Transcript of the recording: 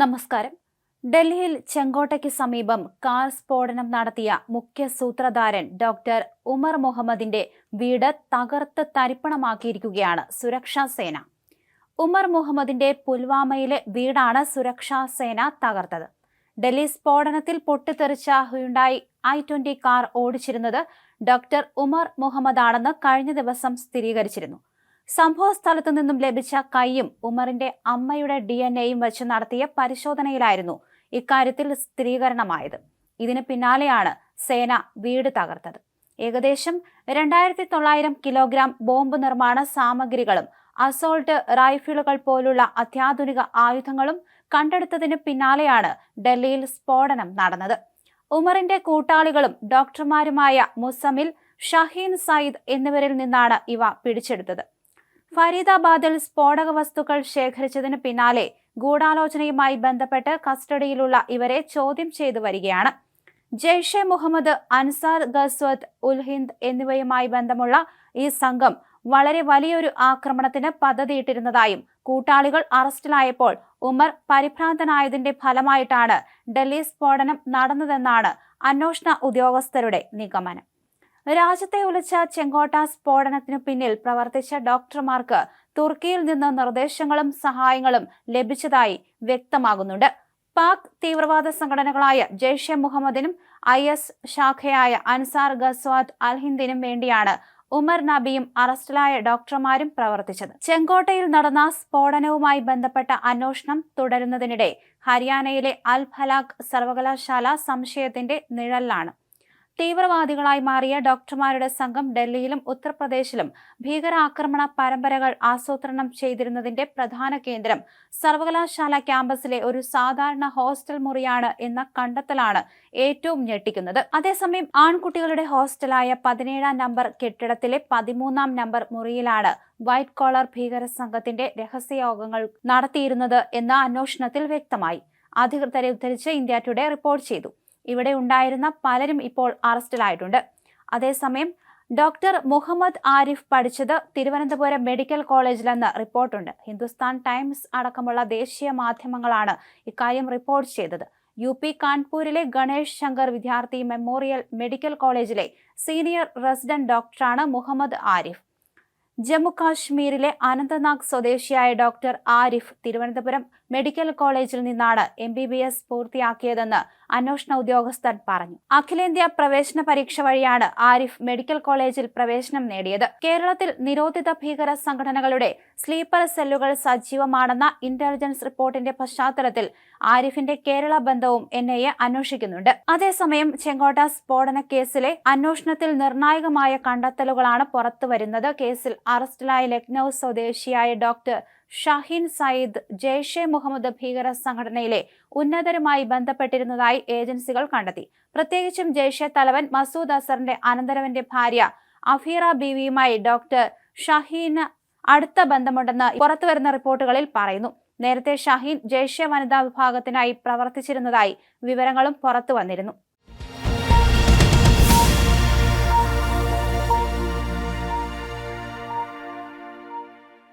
നമസ്കാരം. ഡൽഹിയിൽ ചെങ്കോട്ടയ്ക്ക് സമീപം കാർ സ്ഫോടനം നടത്തിയ മുഖ്യ സൂത്രധാരൻ ഡോക്ടർ ഉമർ മുഹമ്മദിന്റെ വീട് തകർത്ത് തരിപ്പണമാക്കിയിരിക്കുകയാണ് സുരക്ഷാ സേന. ഉമർ മുഹമ്മദിന്റെ പുൽവാമയിലെ വീടാണ് സുരക്ഷാ സേന തകർത്തത്. ഡൽഹി സ്ഫോടനത്തിൽ പൊട്ടിത്തെറിച്ച ഹുണ്ടായി ഐ ട്വന്റി കാർ ഓടിച്ചിരുന്നത് ഡോക്ടർ ഉമർ മുഹമ്മദാണെന്ന് കഴിഞ്ഞ ദിവസം സ്ഥിരീകരിച്ചിരുന്നു. സംഭവ സ്ഥലത്തു നിന്നും ലഭിച്ച കൈയും ഉമറിന്റെ അമ്മയുടെ ഡി എൻ എയും വെച്ച് നടത്തിയ പരിശോധനയിലായിരുന്നു ഇക്കാര്യത്തിൽ സ്ഥിരീകരണമായത്. ഇതിന് പിന്നാലെയാണ് സേന വീട് തകർത്തത്. ഏകദേശം രണ്ടായിരത്തി തൊള്ളായിരം കിലോഗ്രാം ബോംബ് നിർമ്മാണ സാമഗ്രികളും അസോൾട്ട് റൈഫിളുകൾ പോലുള്ള അത്യാധുനിക ആയുധങ്ങളും കണ്ടെടുത്തതിന് പിന്നാലെയാണ് ഡൽഹിയിൽ സ്ഫോടനം നടന്നത്. ഉമറിന്റെ കൂട്ടാളികളും ഡോക്ടർമാരുമായ മുസമിൽ ഷഹീൻ സയ്യിദ് എന്നിവരിൽ നിന്നാണ് ഇവ പിടിച്ചെടുത്തത്. ഫരീദാബാദിൽ സ്ഫോടക വസ്തുക്കൾ ശേഖരിച്ചതിന് പിന്നാലെ ഗൂഢാലോചനയുമായി ബന്ധപ്പെട്ട് കസ്റ്റഡിയിലുള്ള ഇവരെ ചോദ്യം ചെയ്തു വരികയാണ്. ജെയ്ഷെ മുഹമ്മദ് അൻസാർ ഗസ്വത് ഉൽ ഹിന്ദ് എന്നിവയുമായി ബന്ധമുള്ള ഈ സംഘം വളരെ വലിയൊരു ആക്രമണത്തിന് പദ്ധതിയിട്ടിരുന്നതായും കൂട്ടാളികൾ അറസ്റ്റിലായപ്പോൾ ഉമർ പരിഭ്രാന്തനായതിന്റെ ഫലമായിട്ടാണ് ഡൽഹി സ്ഫോടനം നടന്നതെന്നാണ് അന്വേഷണ ഉദ്യോഗസ്ഥരുടെ നിഗമനം. രാജ്യത്തെ ഉലച്ച ചെങ്കോട്ട സ്ഫോടനത്തിനു പിന്നിൽ പ്രവർത്തിച്ച ഡോക്ടർമാർക്ക് തുർക്കിയിൽ നിന്ന് നിർദ്ദേശങ്ങളും സഹായങ്ങളും ലഭിച്ചതായി വ്യക്തമാകുന്നുണ്ട്. പാക് തീവ്രവാദ സംഘടനകളായ ജെയ്ഷെ മുഹമ്മദിനും ഐ എസ് ശാഖയായ അൻസാർ ഗസ്വാദ് അൽഹിന്ദിനും വേണ്ടിയാണ് ഉമർ നബിയും അറസ്റ്റിലായ ഡോക്ടർമാരും പ്രവർത്തിച്ചത്. ചെങ്കോട്ടയിൽ നടന്ന സ്ഫോടനവുമായി ബന്ധപ്പെട്ട അന്വേഷണം തുടരുന്നതിനിടെ ഹരിയാനയിലെ അൽ ഫലാഖ് സർവകലാശാല സംശയത്തിന്റെ നിഴലിലാണ്. തീവ്രവാദികളായി മാറിയ ഡോക്ടർമാരുടെ സംഘം ഡൽഹിയിലും ഉത്തർപ്രദേശിലും ഭീകരാക്രമണ പരമ്പരകൾ ആസൂത്രണം ചെയ്തിരുന്നതിന്റെ പ്രധാന കേന്ദ്രം. സർവകലാശാല ക്യാമ്പസിലെ ഒരു സാധാരണ ഹോസ്റ്റൽ മുറിയാണ് എന്ന കണ്ടെത്തലാണ് ഏറ്റവും ഞെട്ടിക്കുന്നത്. അതേസമയം ആൺകുട്ടികളുടെ ഹോസ്റ്റലായ പതിനേഴാം നമ്പർ കെട്ടിടത്തിലെ പതിമൂന്നാം നമ്പർ മുറിയിലാണ് വൈറ്റ് കോളർ ഭീകര സംഘത്തിന്റെ രഹസ്യയോഗങ്ങൾ നടത്തിയിരുന്നത് എന്ന അന്വേഷണത്തിൽ വ്യക്തമായി. അധികൃതരെ ഉദ്ധരിച്ച് ഇന്ത്യ ടുഡേ റിപ്പോർട്ട് ചെയ്തു. ഇവിടെ ഉണ്ടായിരുന്ന പലരും ഇപ്പോൾ അറസ്റ്റിലായിട്ടുണ്ട്. അതേസമയം ഡോക്ടർ മുഹമ്മദ് ആരിഫ് പഠിച്ചത് തിരുവനന്തപുരം മെഡിക്കൽ കോളേജിലെന്ന് റിപ്പോർട്ടുണ്ട്. ഹിന്ദുസ്ഥാൻ ടൈംസ് അടക്കമുള്ള ദേശീയ മാധ്യമങ്ങളാണ് ഇക്കാര്യം റിപ്പോർട്ട് ചെയ്തത്. യു പി കാൺപൂരിലെ ഗണേഷ് ശങ്കർ വിദ്യാർത്ഥി മെമ്മോറിയൽ മെഡിക്കൽ കോളേജിലെ സീനിയർ റെസിഡന്റ് ഡോക്ടറാണ് മുഹമ്മദ് ആരിഫ്. ജമ്മു കാശ്മീരിലെ അനന്തനാഗ് സ്വദേശിയായ ഡോക്ടർ ആരിഫ് തിരുവനന്തപുരം മെഡിക്കൽ കോളേജിൽ നിന്നാണ് എം ബി ബി എസ് പൂർത്തിയാക്കിയതെന്ന് അന്വേഷണ ഉദ്യോഗസ്ഥൻ പറഞ്ഞു. അഖിലേന്ത്യാ പ്രവേശന പരീക്ഷ വഴിയാണ് ആരിഫ് മെഡിക്കൽ കോളേജിൽ പ്രവേശനം നേടിയത്. കേരളത്തിൽ നിരോധിത ഭീകര സംഘടനകളുടെ സ്ലീപ്പർ സെല്ലുകൾ സജീവമാണെന്ന ഇന്റലിജൻസ് റിപ്പോർട്ടിന്റെ പശ്ചാത്തലത്തിൽ ആരിഫിന്റെ കേരള ബന്ധവും എൻ ഐ എ അന്വേഷിക്കുന്നുണ്ട്. അതേസമയം ചെങ്കോട്ട സ്ഫോടന കേസിലെ അന്വേഷണത്തിൽ നിർണായകമായ കണ്ടെത്തലുകളാണ് പുറത്തുവരുന്നത്. കേസിൽ അറസ്റ്റിലായ ലക്നൌ സ്വദേശിയായ ഡോക്ടർ ഷഹീൻ സയ്യിദ് ജെയ്ഷെ മുഹമ്മദ് ഭീകര സംഘടനയിലെ ഉന്നതരുമായി ബന്ധപ്പെട്ടിരുന്നതായി ഏജൻസികൾ കണ്ടെത്തി. പ്രത്യേകിച്ചും ജെയ്ഷെ തലവൻ മസൂദ് അസറിന്റെ അനന്തരവന്റെ ഭാര്യ അഫീറ ബീവിയുമായി ഡോക്ടർ ഷഹീന് അടുത്ത ബന്ധമുണ്ടെന്ന് പുറത്തുവരുന്ന റിപ്പോർട്ടുകളിൽ പറയുന്നു. നേരത്തെ ഷഹീൻ ജെയ്ഷെ വനിതാ വിഭാഗത്തിനായി പ്രവർത്തിച്ചിരുന്നതായി വിവരങ്ങളും പുറത്തു വന്നിരുന്നു